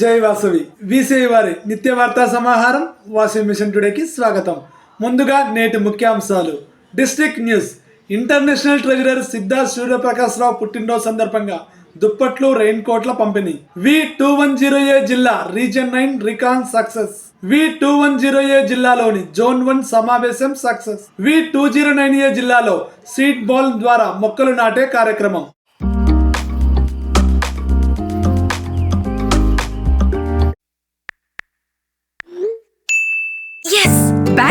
జై వాసవి. వీసీఐ వారి నిత్య వార్తా సమాహారం వాసవి మిషన్ టుడేకి స్వాగతం. ముందుగా నేటి ముఖ్యాంశాలు. District news. International treasurer Siddha Suryaprakash Rao పుట్టినరోజు సందర్భంగా దుప్పట్లు రెయిన్ కోట్ల పంపిణీ. V two one zero A జిల్లా region nine recon success. V two one zero A జిల్లాలోని జోన్ వన్ సమావేశం success. V two zero nine A జిల్లాలో సీడ్ బాల్ ద్వారా మొక్కలు నాటే కార్యక్రమం.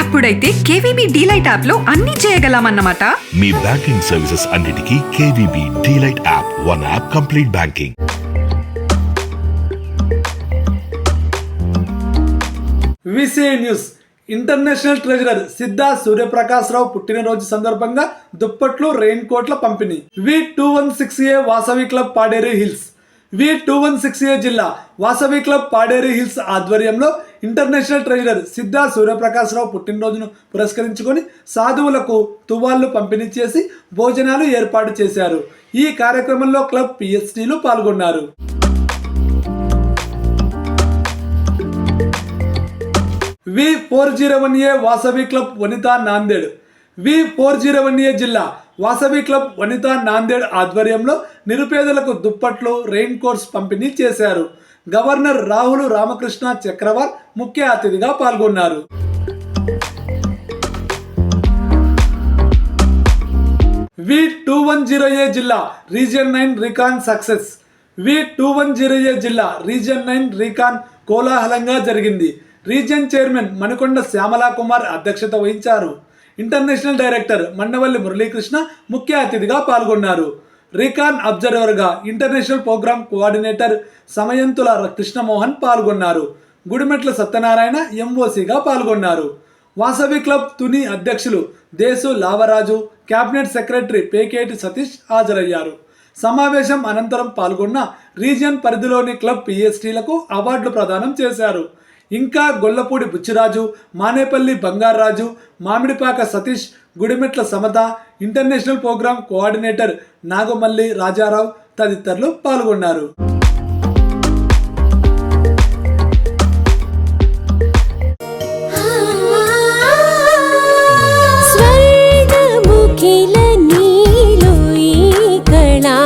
అప్పుడైతే కేవీబీ డీలైట్ యాప్లో అన్ని చేయగలమన్నమాట. మీ బ్యాంకింగ్ సర్వీసెస్ అన్నిటికీ KVB DLite app one app complete banking. VCI news. International treasurer Siddha Suryaprakash Rao పుట్టినరోజు సందర్భంగా దుప్పట్లు రెయిన్ కోట్ల పంపిణీ. V two one six A Vasavi club Paderu hills. V two one six A జిల్లా Vasavi club Paderu hills ఆధ్వర్యంలో international treasurer Siddha Suryaprakash Rao పుట్టినరోజును పురస్కరించుకొని సాధువులకు తువాళ్ళు పంపిణీ చేసి భోజనాలు ఏర్పాటు చేశారు. ఈ కార్యక్రమంలో క్లబ్ పిఎస్టీలు పాల్గొన్నారు. V four zero one A Vasavi club Vanitha Nanded. V four zero one A జిల్లా వాసవి క్లబ్ వనిత నాందేడ్ ఆధ్వర్యంలో నిరుపేదలకు దుప్పట్లు రెయిన్ కోట్స్ పంపిణీ చేశారు. గవర్నర్ రాహుల్ రామకృష్ణ చక్రవర్ ముఖ్య అతిథిగా పాల్గొన్నారు. V two one zero A జిల్లా region nine recon success. V two one zero A జిల్లా రీజియన్ నైన్ రికాన్ కోలాహలంగా జరిగింది. రీజియన్ చైర్మన్ మణికొండ శ్యామలా కుమార్ అధ్యక్షత వహించారు. ఇంటర్నేషనల్ డైరెక్టర్ మండవల్లి మురళీకృష్ణ ముఖ్య అతిథిగా పాల్గొన్నారు. Recon అబ్జర్వర్గా international programme coordinator Samayantula Krishnamohan పాల్గొన్నారు. గుడిమెట్ల సత్యనారాయణ ఎంఓసిగా పాల్గొన్నారు. వాసవి క్లబ్ తుని అధ్యక్షులు దేశు లావరాజు కేబినెట్ సెక్రటరీ పేకేటి సతీష్ హాజరయ్యారు. సమావేశం అనంతరం పాల్గొన్న రీజియన్ పరిధిలోని క్లబ్ పిఎస్టీలకు అవార్డులు ప్రదానం చేశారు. ఇంకా Gollapudi Buchiraju Manepalli Bangaraju Mamidipaka Satish Gudimetla Samatha international programme coordinator Nagamalli Rajarao తదితరులు పాల్గొన్నారు. స్వర్గముఖిల నీలో ఈ కళా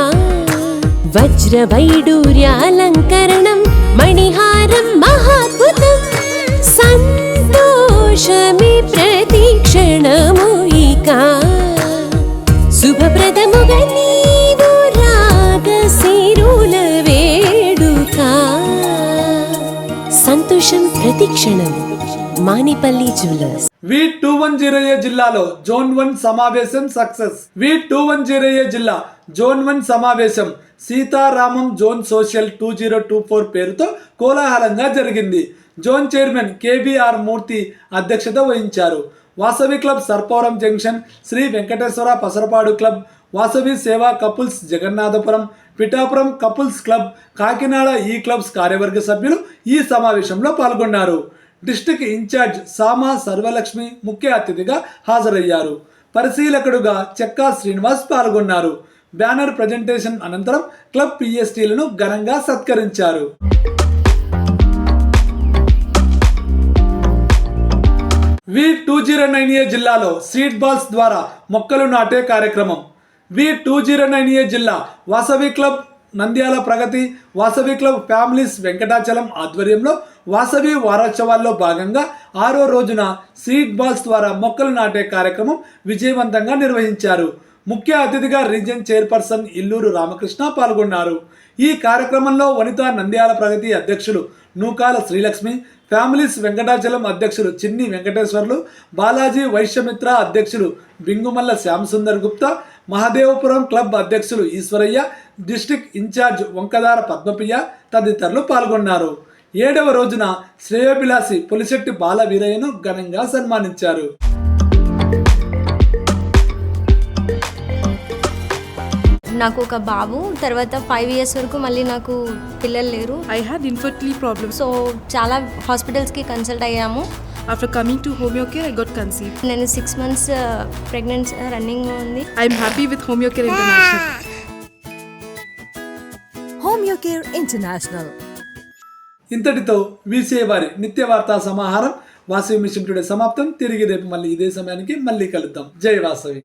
వజ్రవైడూర్యాలంకరణం సంతోషం ప్రతిక్షణం Manipalli jewellers V two one zero A జిల్లాలో జోన్ వన్ సమావేశం success. V two one zero A జిల్లా జోన్ వన్ సమావేశం Seetharamam zone social two zero two four పేరుతో కోలాహలంగా జరిగింది. జోన్ చైర్మన్ కేబీఆర్ మూర్తి అధ్యక్షత వహించారు. Vasavi club Sarpavaram junction Shri Venkateswara Pasarapadu club Vasavi సేవా couples Jagannathapuram Pithapuram couples club Kakinada ఈ clubs కార్యవర్గ సభ్యులు ఈ సమావేశంలో పాల్గొన్నారు. డిస్టిక్ ఇన్ఛార్జ్ సామా సర్వలక్ష్మి ముఖ్య అతిథిగా హాజరయ్యారు. పరిశీలకుడుగా చెక్కా శ్రీనివాస్ పాల్గొన్నారు. బ్యానర్ ప్రజెంటేషన్ అనంతరం క్లబ్ పిఎస్టీలను ఘనంగా సత్కరించారు. V two zero nine A జిల్లాలో సీడ్ బాల్స్ ద్వారా మొక్కలు నాటే కార్యక్రమం. V two zero nine A జిల్లా Vasavi club Nandyal Pragathi Vasavi club families Venkatachalam ఆధ్వర్యంలో వాసవి వారోత్సవాల్లో భాగంగా ఆరో రోజున సీడ్ బాల్స్ ద్వారా మొక్కలు నాటే కార్యక్రమం విజయవంతంగా నిర్వహించారు. ముఖ్య అతిథిగా రీజన్ చైర్పర్సన్ ఇల్లూరు రామకృష్ణ పాల్గొన్నారు. ఈ కార్యక్రమంలో వనిత నంద్యాల ప్రగతి అధ్యక్షులు నూకాల శ్రీలక్ష్మి ఫ్యామిలీస్ వెంకటాచలం అధ్యక్షులు చిన్ని వెంకటేశ్వర్లు బాలాజీ వైశ్యమిత్ర అధ్యక్షులు బింగుమల్ల శ్యామసుందర్ గుప్తా మహదేవపురం క్లబ్ అధ్యక్షులు ఈశ్వరయ్య డిస్టిక్ ఇన్ఛార్జ్ వంకదార పద్మప్రియ తదితరులు పాల్గొన్నారు. ఏడవ రోజున శ్రేయోభిలాషి పులిశెట్టి బాల వీరయ్యను ఘనంగా సన్మానించారు. నాకు ఒక బాబు తర్వాత ఫైవ్ ఇయర్స్ వరకు మళ్ళీ నాకు పిల్లలు లేరు I had infertility problems. So చాలా హాస్పిటల్స్కి కన్సల్ట్ అయ్యాము After coming to Homeocare, I got conceived. నేను సిక్స్ మంత్స్ ప్రెగ్నెన్సీ రన్నింగ్ ఉంది I'm happy with Homeocare International. Homeocare International. ఇంతటితో వీసే వారి నిత్య వార్తా సమాహారం వాసవి మిషన్ టుడే సమాప్తం తిరిగి రేపు మళ్ళీ ఇదే సమయానికి మళ్ళీ కలుద్దాం జై వాసవి